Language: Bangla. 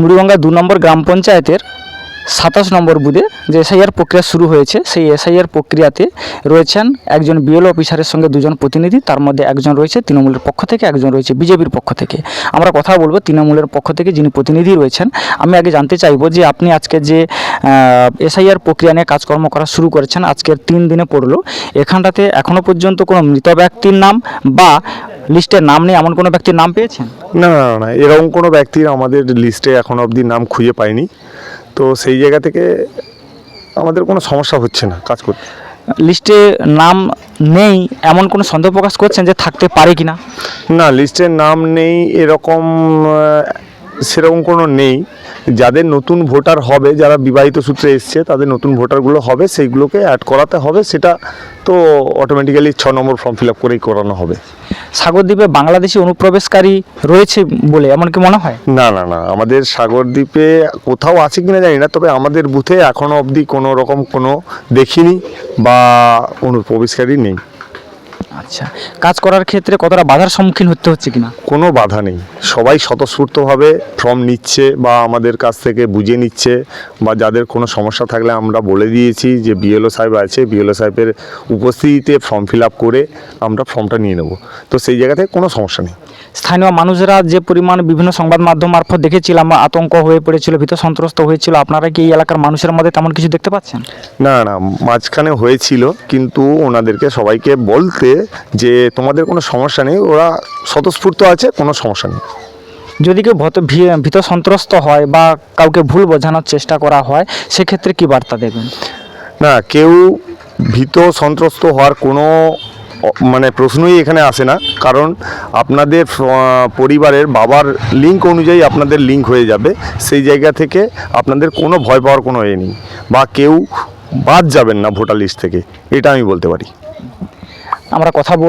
মুড়িগঙ্গা দু নম্বর গ্রাম পঞ্চায়েতের সাতাশ নম্বর বুধে যে এসআইআর প্রক্রিয়া শুরু হয়েছে, সেই এসআইআর প্রক্রিয়াতে রয়েছেন একজন বিএলও অফিসারের সঙ্গে দুজন প্রতিনিধি, তার মধ্যে একজন রয়েছে তৃণমূলের পক্ষ থেকে, একজন রয়েছে বিজেপির পক্ষ থেকে। আমরা কথা বলব তৃণমূলের পক্ষ থেকে যিনি প্রতিনিধি রয়েছেন। আমি আগে জানতে চাইব যে আপনি আজকে যে এসআইআর প্রক্রিয়া নিয়ে কাজকর্ম করা শুরু করেছেন। আজকের তিন দিনে পড়ল। এখানটাতে এখনও পর্যন্ত কোনো মৃত ব্যক্তির নাম বা লিস্টের নাম নেই। এমন কোনো ব্যক্তির নাম পেয়েছেন? না না না, না এরকম কোনো ব্যক্তির আমাদের লিস্টে এখন অবধি নাম খুঁজে পাইনি। তো সেই জায়গা থেকে আমাদের কোনো সমস্যা হচ্ছে না কাজ করতে। লিস্টে নাম নেই এমন কোনো সন্দেহ প্রকাশ করছেন যে থাকতে পারে কি না না লিস্টের নাম নেই এরকম সেরকম কোনো নেই। যাদের নতুন ভোটার হবে যারা বিবাহিত সূত্রে এসছে তাদের নতুন ভোটারগুলো হবে সেইগুলোকে অ্যাড করাতে হবে। সেটা তো অটোমেটিক্যালি ছ নম্বর ফর্ম ফিল আপ করেই করানো হবে। সাগরদ্বীপে বাংলাদেশি অনুপ্রবেশকারী রয়েছে বলে এমন কি মনে হয়? না না না আমাদের সাগরদ্বীপে কোথাও আছে কিনা জানি না তবে আমাদের বুথে এখনও অবধি কোনো রকম কোনো দেখিনি বা অনুপ্রবেশকারী নেই। আচ্ছা কাজ করার ক্ষেত্রে কতটা বাধার সম্মুখীন হতে হচ্ছে কিনা? কোনো বাধা নেই। সবাই স্বতঃস্ফূর্তভাবে ফর্ম নিচ্ছে বা আমাদের কাছ থেকে বুঝে নিচ্ছে বা যাদের কোনো সমস্যা থাকলে আমরা বলে দিয়েছি যে বিএলও সাহেব আছে বিএলও সাহেবের উপস্থিতিতে ফর্ম ফিল আপ করে আমরা ফর্মটা নিয়ে নেব। তো সেই জায়গা থেকে কোনো সমস্যা নেই। স্থানীয় মানুষরা যে পরিমাণ বিভিন্ন সংবাদ মাধ্যম মারফত দেখেছিলাম বা আতঙ্ক হয়ে পড়েছিল ভীত সন্ত্রস্ত হয়েছিল আপনারা কি এই এলাকার মানুষের মধ্যে তেমন কিছু দেখতে পাচ্ছেন? না না মাঝখানে হয়েছিল কিন্তু ওনাদেরকে সবাইকে বলতে যে তোমাদের কোনো সমস্যা নেই ওরা স্বতঃস্ফূর্ত আছে কোনো সমস্যা নেই। যদি কেউ ভত- সন্ত্রস্ত হয় বা কাউকে ভুল বোঝানোর চেষ্টা করা হয় সেক্ষেত্রে কি বার্তা দেবেন? না কেউ ভীত সন্ত্রস্ত হওয়ার কোনো মানে প্রশ্নই এখানে আসে না। কারণ আপনাদের পরিবারের বাবার লিঙ্ক অনুযায়ী আপনাদের লিঙ্ক হয়ে যাবে। সেই জায়গা থেকে আপনাদের কোনো ভয় পাওয়ার কোনো এ নেই। বা কেউ বাদ যাবেন না ভোটার লিস্ট থেকে। এটা আমি বলতে পারি। আমরা কথা বল